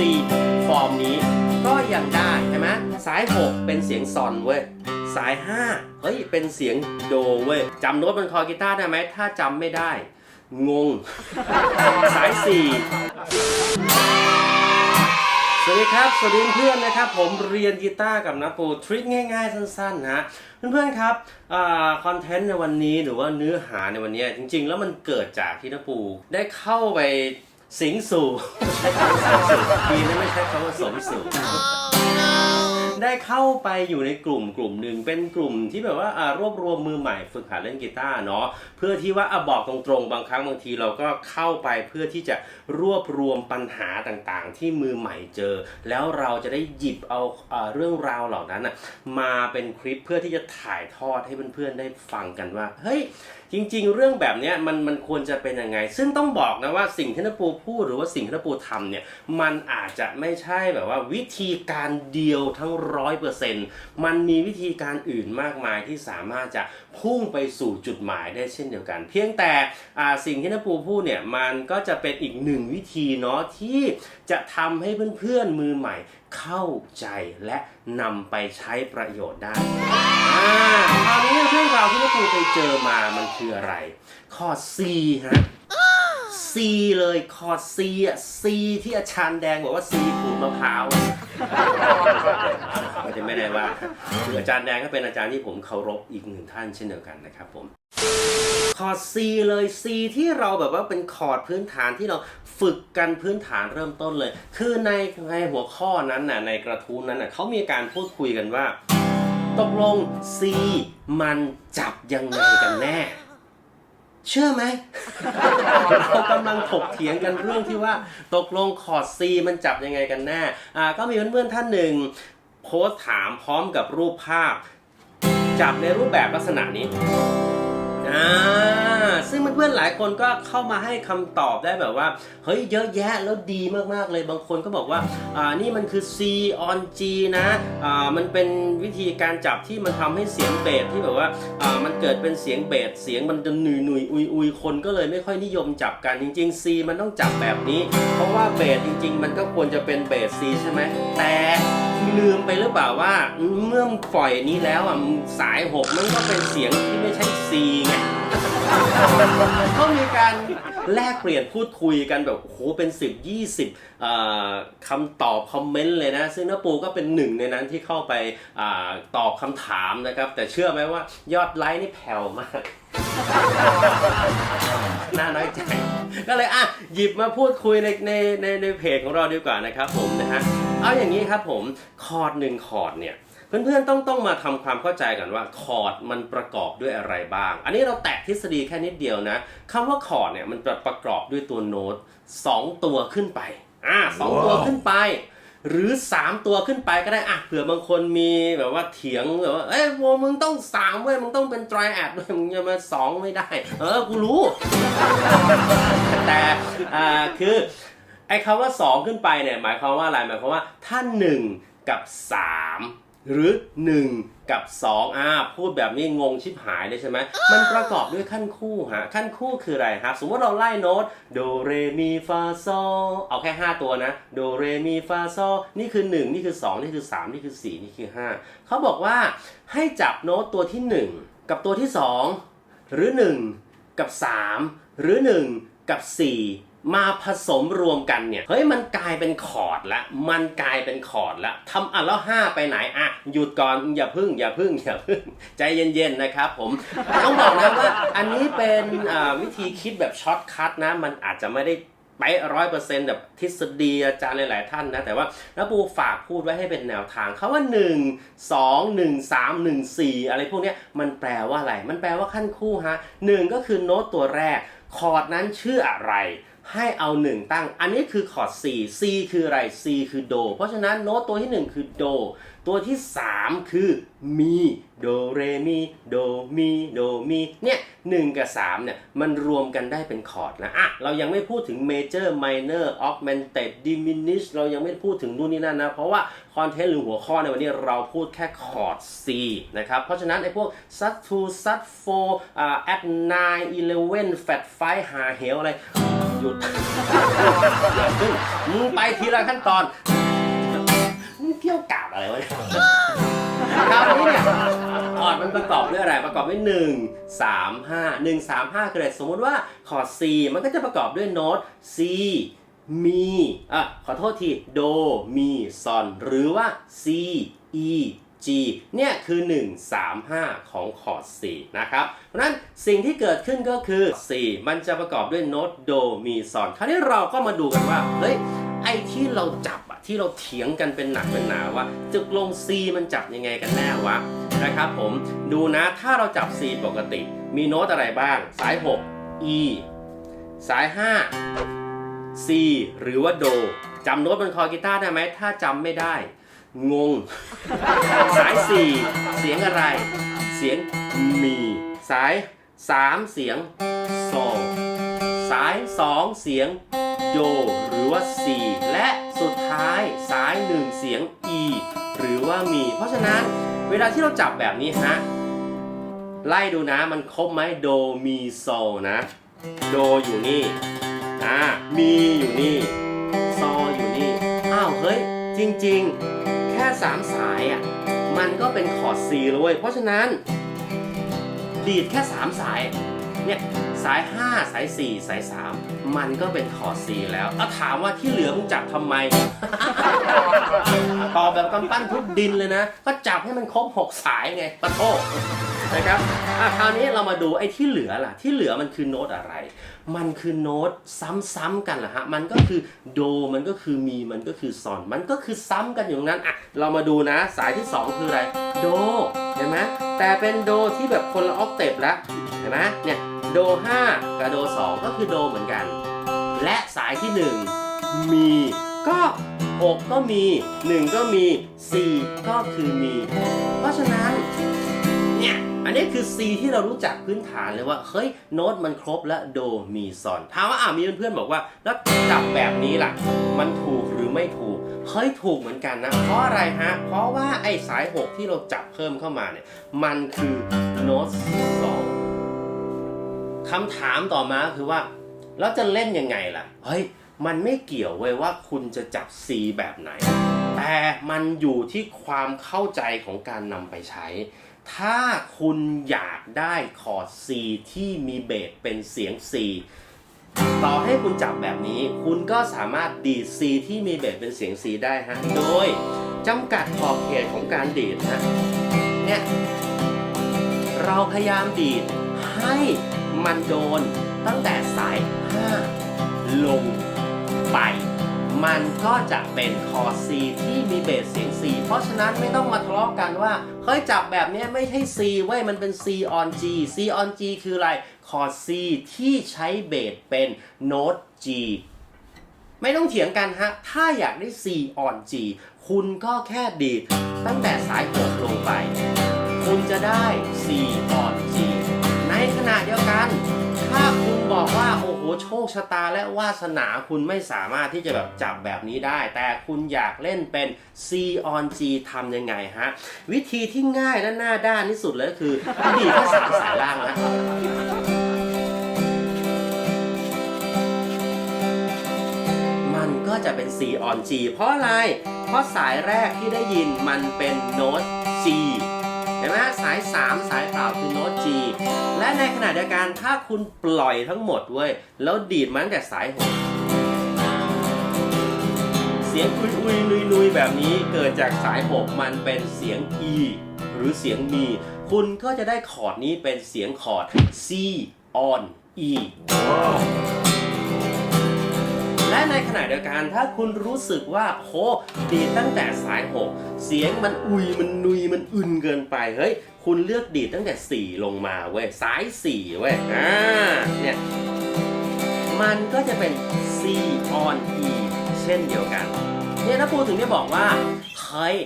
C ฟอร์มนี้ ก็ยังได้ใช่ไหมสาย 6 เป็นเสียงซอนเว้ย สาย 5 เฮ้ย เป็นเสียงโดเว้ยจำโน้ตบนคอกีตาร์ได้ไหม ถ้าจำไม่ได้ งง สาย 4สวัสดีครับ สวัสดีเพื่อนนะครับ ผมเรียนกีตาร์กับนะปูทริคง่ายๆ สั้นๆนะเพื่อนๆครับคอนเทนต์ในวันนี้หรือว่าเนื้อหาในวันนี้จริงๆ แล้วมันเกิดจากที่นะปูได้เข้าไป สิงสู่ใช้คำว่าสิงสู่ดีนะไม่ใช่คำว่าสมสู่ได้เข้าไปอยู่ในกลุ่มกลุ่มหนึ่งเป็นกลุ่มที่แบบว่าอ่ารวบรวมมือใหม่ฝึกหัดเล่นกีตาร์เนาะเพื่อที่ว่าอะบอกตรงๆ บางครั้งบางทีเราก็เข้าไปเพื่อที่จะรวบรวมปัญหาต่างๆ ที่มือใหม่เจอ แล้วเราจะได้หยิบเอาอ่าเรื่องราวเหล่านั้นน่ะมาเป็นคลิปเพื่อที่จะถ่ายทอดให้เพื่อนๆได้ฟังกันว่าเฮ้ย จริง ๆ เรื่องแบบนี้มันมันควรจะเป็นยังไง ซึ่งต้องบอกนะว่าสิ่งที่นปูพูดหรือว่าสิ่งที่นปูทำเนี่ยมันอาจจะไม่ใช่แบบว่าวิธีการเดียวทั้งร้อยเปอร์เซ็นต์มันมีวิธีการอื่นมากมายที่สามารถจะพุ่งไปสู่จุดหมายได้เช่นเดียวกัน เพียงแต่สิ่งที่นปูพูดเนี่ยมันก็จะเป็นอีกหนึ่งวิธีเนาะที่จะทำให้เพื่อนๆมือใหม่เข้าใจและนำไปใช้ประโยชน์ได้ รูไปเจอมามันคืออะไรคอร์ด C ฮะ C เลยคอร์ด C อะ C ที่อาจารย์แดงบอกว่า C ขูดมะพร้าวก็จะไม่ได้ว่าคืออาจารย์แดงก็เป็นอาจารย์ที่ผมเคารพอีกหนึ่งท่านเช่นเดียวกันนะครับผมคอร์ด C เลย C ที่เราแบบว่าเป็นคอร์ดพื้นฐานที่เราฝึกกันพื้นฐานเริ่มต้นเลย คือในในหัวข้อนั้นน่ะในกระทู้นั้นน่ะเขามีการพูดคุยกันว่า ตกลง C มันจับยังไงกันแน่ เชื่อไหม เรากำลังถกเถียงกันเรื่องที่ว่า ตกลงคอร์ด C มันจับยังไงกันแน่อ่าก็มีเพื่อนๆท่านหนึ่งโพสถามพร้อมกับรูปภาพ จับในรูปแบบลักษณะนี้ อ่าซึ่งเพื่อนๆหลายคนก็เข้ามาให้คำตอบได้แบบว่า เฮ้ยเยอะแยะแล้วดีมากๆเลยบางคนก็บอกว่าอ่านี่มันคือ C on G นะอ่ามันเป็นวิธีการจับที่มันทำให้เสียงเบสที่แบบว่าอ่ามันเกิดเป็นเสียงเบสเสียงมันจะหนุยหนุยอุยอุยคนก็เลยไม่ค่อยนิยมจับกันจริง ๆ C มันต้องจับแบบนี้ เพราะว่าเบสจริง ๆ มันก็ควรจะเป็นเบส C ใช่ไหมแต่ลืมไปหรือเปล่าว่าเมื่อปล่อยนี้แล้วอะสายหกมันก็เป็นเสียงที่ไม่ใช่ C ไงเขามีการแลกเปลี่ยนพูดคุยกันแบบโอ้โหเป็น 10 20อ่าคำตอบคอมเมนต์เลยนะ ซึ่งน้าปูก็เป็นหนึ่งในนั้นที่เข้าไปตอบคำถามนะครับ แต่เชื่อไหมว่ายอดไลค์นี่แผ่วมากน่าน้อยใจก็เลยอะหยิบมาพูดคุยในในในในเพจของเราดีกว่านะครับผมนะฮะเอาอย่างนี้ครับผมคอร์ดหนึ่งคอร์ดเนี่ย เพื่อนๆต้องต้องมาทำความเข้าใจกันว่าคอร์ดมันประกอบด้วยอะไรบ้าง อันนี้เราแตะทฤษฎีแค่นิดเดียวนะคำว่าคอร์ดเนี่ยมันประกอบด้วยตัวโน้ต2ตัวขึ้นไปอ่าสองตัวขึ้นไป หรือ 3 ตัวขึ้นไปก็ได้อะเผื่อบางคนมีแบบว่าเถียงแบบว่าเอ้ยโวมึงต้อง3เว้ยมึงต้องเป็นไตรแอดด้วยมึงจะมา2ไม่ได้ เออกูรู้ แต่อ่าคือไอ้คำว่า 2 ขึ้นไปเนี่ยหมายความว่าอะไรหมายความว่าถ้า1กับ 3 หรือ 1 กับ 2อ่าพูดแบบนี้งงชิบหายเลยใช่ไหมมันประกอบด้วยขั้นคู่ฮะขั้นคู่คืออะไรครับสมมติเราไล่โน้ตโดเรมีฟาโซเอาแค่ 5 ตัวนะโดเรมีฟาโซนี่คือ 1 นี่คือ 2 นี่คือ 3 นี่คือ 4 นี่คือ 5 เขาบอกว่าให้จับโน้ตตัวที่ 1 กับตัวที่ 2 หรือ 1 กับ 3 หรือ 1 กับ 4 มาผสมรวมกันเนี่ยเฮ้ยมันกลายเป็นคอร์ดละมันกลายเป็นคอร์ดละทำอะแล้ว5ไปไหนอะหยุดก่อนอย่าพึ่งอย่าพึ่งอย่าพึ่งใจเย็นๆนะครับผมต้องบอกนะว่าอันนี้เป็นวิธีคิดแบบช็อตคัทนะมันอาจจะไม่ได้ไปร้อยเปอร์เซ็นต์แบบทฤษฎีอาจารย์หลาย ๆ ท่านนะ แต่ว่าน้าปูฝากพูดไว้ให้เป็นแนวทางเขาว่า 1 2 1 3 1 4 อะไรพวกนี้มันแปลว่าอะไร มันแปลว่าขั้นคู่ฮะหนึ่งก็คือโน้ตตัวแรก คอร์ดนั้นชื่ออะไร ให้เอา 1 ตั้ง อันนี้คือคอร์ด C C คืออะไร C คือโด เพราะฉะนั้นโน้ตตัวที่ 1 คือโดตัวที่ 3 คือมีโดเรมีโดมีโดมีเนี่ยหนึ่งกับ3เนี่ยมันรวมกันได้เป็นคอร์ดนะอะเรายังไม่พูดถึง major minor augmented diminish เรายังไม่พูดถึงนู่นนี่นั่นนะ เพราะว่าคอนเทนต์หรือหัวข้อในวันนี้เราพูดแค่คอร์ด C นะครับ เพราะฉะนั้นไอ้พวก sub 2 sub 4อ่า at 9 11 fat 5หาเหวอะไร หยุดมึงไปทีละขั้นตอน เกี่ยวกาบอะไรวะเนี่ยคราวนี้เนี่ยคอร์ดมันประกอบด้วยอะไรประกอบด้วย1 3 5 1 3 5คืออะไรสมมติว่าคอร์ด C มันก็จะประกอบด้วยโน้ต C มีอะขอโทษทีโดมีซอนหรือว่า C E G เนี่ยคือ 1 3 5 ของคอร์ด C นะครับ เพราะฉะนั้นสิ่งที่เกิดขึ้นก็คือ C มันจะประกอบด้วยโน้ตโดมีซอนคราวนี้เราก็มาดูกันว่า เฮ้ย ไอ้ที่เราจับอะที่เราเถียงกันเป็นหนักเป็นหนาว่าจึกลง C มันจับยังไงกันแน่วะนะครับผมดูนะถ้าเราจับ C ปกติ มีโน้ตอะไรบ้าง สาย 6 E สาย 5 C หรือว่าโดจำโน้ตบนคอกีตาร์ได้ไหมถ้าจำไม่ได้ งง สาย 4 เสียงอะไร เสียงมี สาย 3 เสียงโซสาย 2 เสียง โดหรือว่า C และสุดท้ายสาย1เสียง E หรือว่ามี เพราะฉะนั้นเวลาที่เราจับแบบนี้ฮะ ไล่ดูนะมันครบไหมโดมีโซนะ โดอยู่นี่อ่ามีอยู่นี่ซออยู่นี่ อ้าวเฮ้ย จริงๆ แค่สามสายอะมันก็เป็นคอร์ด C เลยเว้ยเพราะฉะนั้น ดีดแค่3สาย เนี่ยสาย 5 สาย 4 สาย 3 มันก็เป็นคอร์ด C แล้วเอาถามว่าที่เหลือมึงจับทำไม ตอบแบบกำปั้นทุบดินเลยนะ ก็จับให้มันครบ 6 สายไงปะโทนะครับอะคราวนี้เรามาดูไอ้ที่เหลือล่ะ ที่เหลือมันคือโน้ตอะไร มันคือโน้ตซ้ำๆกันแหละฮะ มันก็คือโด มันก็คือมี มันก็คือซอน มันก็คือซ้ำกันอยู่งนั้นอะ เรามาดูนะ สายที่ 2 คืออะไร โด เห็นไหมแต่เป็นโดที่แบบคนละออกเตปแล้ว เห็นไหมเนี่ย โด 5 กับโด 2 ก็คือโดเหมือนกัน และสายที่ 1 มีก็6ก็มี 1 ก็มี 4 ก็คือมี เพราะฉะนั้นเนี่ยอันนี้คือ C ที่เรารู้จักพื้นฐานเลยว่า เฮ้ยโน้ตมันครบและโดมีซอนถามว่าอ่ามีเพื่อนๆบอกว่า แล้วจับแบบนี้ล่ะ มันถูกหรือไม่ถูก เฮ้ยถูกเหมือนกันนะ เพราะอะไรฮะ เพราะว่าไอ้สาย 6 ที่เราจับเพิ่มเข้ามาเนี่ย มันคือโน้ตสอง คำถามต่อมาคือว่า แล้วจะเล่นยังไงล่ะ เฮ้ย มันไม่เกี่ยวเว้ยว่าคุณจะจับ C แบบไหน แต่มันอยู่ที่ความเข้าใจของการนำไปใช้ ถ้าคุณอยากได้คอร์ด C ที่มีเบสเป็นเสียง C ต่อให้คุณจับแบบนี้ คุณก็สามารถดีด C ที่มีเบสเป็นเสียง C ได้ฮะ โดยจำกัดขอบเขตของการดีดฮะ เนี่ย เราพยายามดีดให้ มันโดนตั้งแต่สาย 5 ลงไป มันก็จะเป็นคอร์ด C ที่มีเบสเสียง C เพราะฉะนั้นไม่ต้องมาทะเลาะกันว่าเฮ้ยจับแบบนี้ไม่ใช่ C เว้ยมันเป็น C on G C on G คืออะไรคอร์ด C ที่ใช้เบสเป็นโน้ต G ไม่ต้องเถียงกันฮะ ถ้าอยากได้ C on G คุณก็แค่ดีดตั้งแต่สาย6ลงไป คุณจะได้ C on G ขณะเดียวกัน ถ้าคุณบอกว่าโอ้โหโชคชะตาและวาสนาคุณไม่สามารถที่จะแบบจับแบบนี้ได้ แต่คุณอยากเล่นเป็น C on G ทำยังไงฮะ วิธีที่ง่ายและหน้าด้านที่สุดเลยก็คือดีแค่สามสายล่างนะมันก็จะเป็น C on G เพราะอะไร เพราะสายแรกที่ได้ยินมันเป็นโน้ต G ไหมฮะสาย 3 สายเปล่าคือโน้ต G และในขณะเดียวกันถ้าคุณปล่อยทั้งหมดเว้ยแล้วดีดมันตั้งแต่สาย6เสียงอุยอุยนุยนุยแบบนี้เกิดจากสาย6มันเป็นเสียง E หรือเสียงมี คุณก็จะได้คอร์ดนี้เป็นเสียงคอร์ด C on E และในขณะเดียวกันถ้าคุณรู้สึกว่าโหดีดตั้งแต่สาย 6 เสียงมันอุยมันนุยมันอึนเกินไปเฮ้ยคุณเลือกดีดตั้งแต่ 4 ลงมาเว้ยสาย 4 เว้ยอ่าเนี่ยมันก็จะเป็น C on E เช่นเดียวกันเนี่ยถ้าพูดถึงเนี่ยบอกว่าเฮ้ย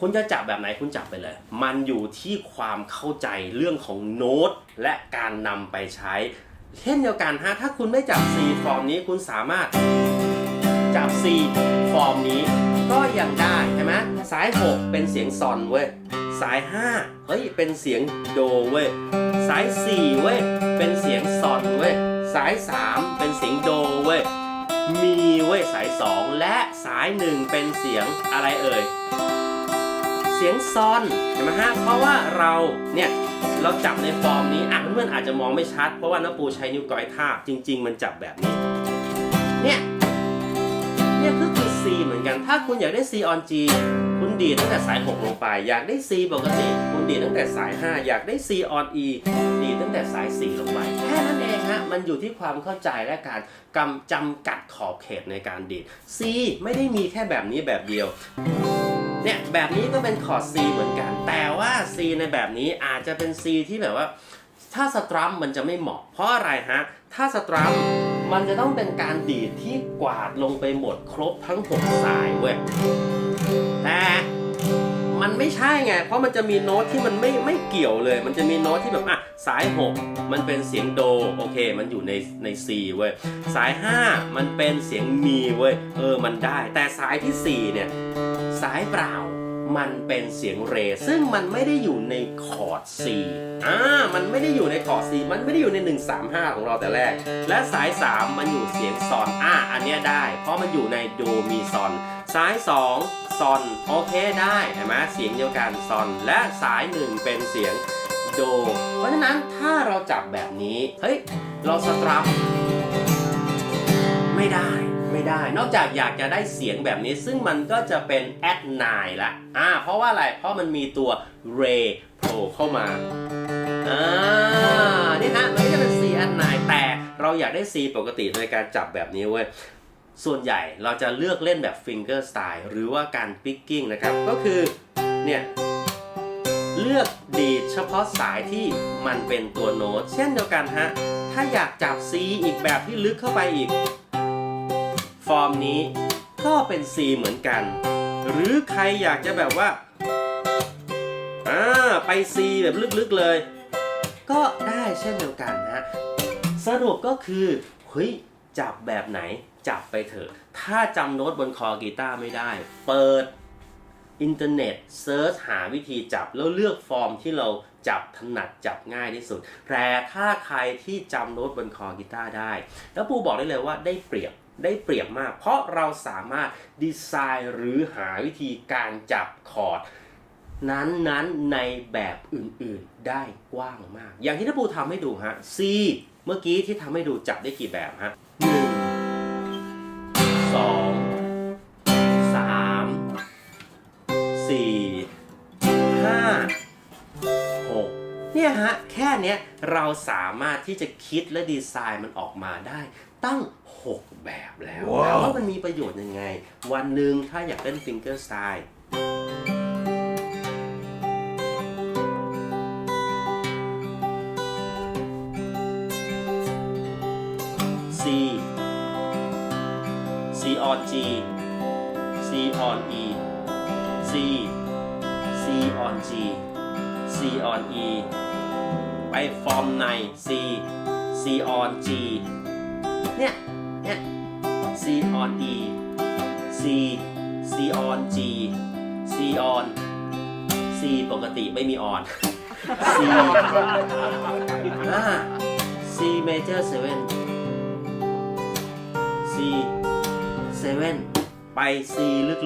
คุณจะจับแบบไหนคุณจับไปเลย มันอยู่ที่ความเข้าใจเรื่องของโน้ตและการนำไปใช้ เช่นเดียวกันฮะถ้าคุณไม่จับ C ฟอร์มนี้คุณสามารถจับ C ฟอร์มนี้ก็ยังได้ใช่ไหมสาย 6 เป็นเสียงซอนเว้ยสาย 5 เฮ้ย เป็นเสียงโดเว้ยสาย 4 เว้ย เป็นเสียงซอนเว้ยสสาย 3 เป็นเสียงโดเว้ยมีเว้ยสาย 2 และสาย 1 เป็นเสียงอะไรเอ่ย สียงซอนเห็นไหมฮะเพราะว่าเราเนี่ยเราจับในฟอร์มนี้อะเพื่อนๆอาจจะมองไม่ชัด เพราะว่าน้าปูใช้นิ้วก้อยทาบจริง ๆ มันจับแบบนี้เนี่ยเนี่ยก็คือ C เหมือนกัน ถ้าคุณอยากได้ C on G คุณดีดตั้งแต่สาย 6 ลงไป อยากได้ C ปกติคุณดีดตั้งแต่สาย 5 อยากได้ C on E ดีดตั้งแต่สาย 4 ลงไปแค่นั้นเองฮะมันอยู่ที่ความเข้าใจและการกำจำกัดขอบเขตในการดีด C ไม่ได้มีแค่แบบนี้แบบเดียว เนี่ยแบบนี้ก็เป็นคอร์ด C เหมือนกัน แต่ว่า C ในแบบนี้อาจจะเป็น C ที่แบบว่า ถ้าสตรัมมันจะไม่เหมาะ เพราะอะไรฮะ ถ้าสตรัมมันจะต้องเป็นการดีดที่กวาดลงไปหมดครบทั้ง 6 สายเว้ย แต่มันไม่ใช่ไง เพราะมันจะมีโน้ตที่มันไม่ไม่เกี่ยวเลย มันจะมีโน้ตที่แบบอะสาย 6 มันเป็นเสียงโดโอเค มันอยู่ในใน C เว้ย สาย 5 มันเป็นเสียงมีเว้ย เออ มันได้ แต่สายทีสี่4 เนี่ย สายเปล่า มันเป็นเสียงเร ซึ่งมันไม่ได้อยู่ในคอร์ด C อ่ามันไม่ได้อยู่ในคอร์ด C มันไม่ได้อยู่ใน 135 ของเราแต่แรก และสาย 3 มันอยู่เสียงซอนอ่าอันเนี้ยได้ เพราะมันอยู่ในโดมีซอนสาย 2 ซอน โอเคได้เห็นไหมเสียงเดียวกันซอน และสาย 1 เป็นเสียงโด เพราะฉะนั้นถ้าเราจับแบบนี้ เฮ้ย เราสตรัมไม่ได้ ไม่ได้ นอกจากอยากจะได้เสียงแบบนี้ซึ่งมันก็จะเป็น add 9ละอ่าเพราะว่าอะไร เพราะมันมีตัว ray โผล่เข้ามาอ่านี่ฮะมันก็จะเป็น C add 9แต่เราอยากได้ C ปกติโดยการจับแบบนี้เว้ยส่วนใหญ่เราจะเลือกเล่นแบบ finger style หรือว่าการ picking นะครับ ก็คือเนี่ยเลือกดีดเฉพาะสายที่มันเป็นตัวโน้ต เช่นเดียวกันฮะ ถ้าอยากจับ C อีกแบบที่ลึกเข้าไปอีก ฟอร์มนี้ก็เป็น C เหมือนกัน หรือใครอยากจะแบบว่าอ่าไป C แบบลึกๆเลย ก็ได้เช่นเดียวกันนะ สรุปก็คือเฮ้ยจับแบบไหนจับไปเถอะ ถ้าจำโน้ตบนคอกีตาร์ไม่ได้ เปิดอินเทอร์เน็ตเซิร์ชหาวิธีจับแล้วเลือกฟอร์มที่เราจับถนัดจับง่ายที่สุด แต่ถ้าใครที่จำโน้ตบนคอกีตาร์ได้ แล้วปูบอกได้เลยว่าได้เปรียบ ได้เปรียบมาก เพราะเราสามารถดีไซน์หรือหาวิธีการจับคอร์ดนั้นๆในแบบอื่นๆได้กว้างมาก อย่างที่ท่านปูทำให้ดูฮะ C เมื่อกี้ที่ทำให้ดูจับได้กี่แบบฮะหนึ่งสองสามสี่ห้าหกเนี่ยฮะ แค่เนี้ยเราสามารถที่จะคิดและดีไซน์มันออกมาได้ ตั้ง 6 แบบแล้วว้าวถามว่ามันมีประโยชน์ยังไง วันหนึ่งถ้าอยากเล่นฟิงเกอร์สไตล์ C C on G C on E C C on G C on E ไปฟอร์มใน C C on G เนี่ย เนี่ย C on E C C on G C on C ปกติไม่มี on C อ่า C major 7 C 7 ไป C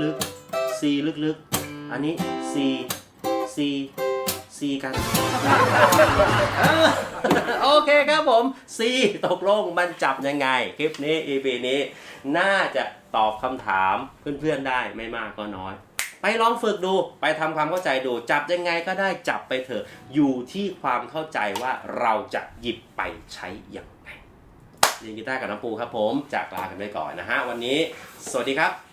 ลึกๆ C ลึกๆ อันนี้ C C C กัน ผม C ตกลงมันจับยังไง คลิปนี้ EP นี้ น่าจะตอบคำถามเพื่อนๆได้ไม่มากก็น้อย ไปลองฝึกดูไปทำความเข้าใจดู จับยังไงก็ได้จับไปเถอะ อยู่ที่ความเข้าใจว่าเราจะหยิบไปใช้อย่างไรเรียนกีตาร์กับน้ำปูครับผมจากลากันไปก่อนนะฮะวันนี้ สวัสดีครับ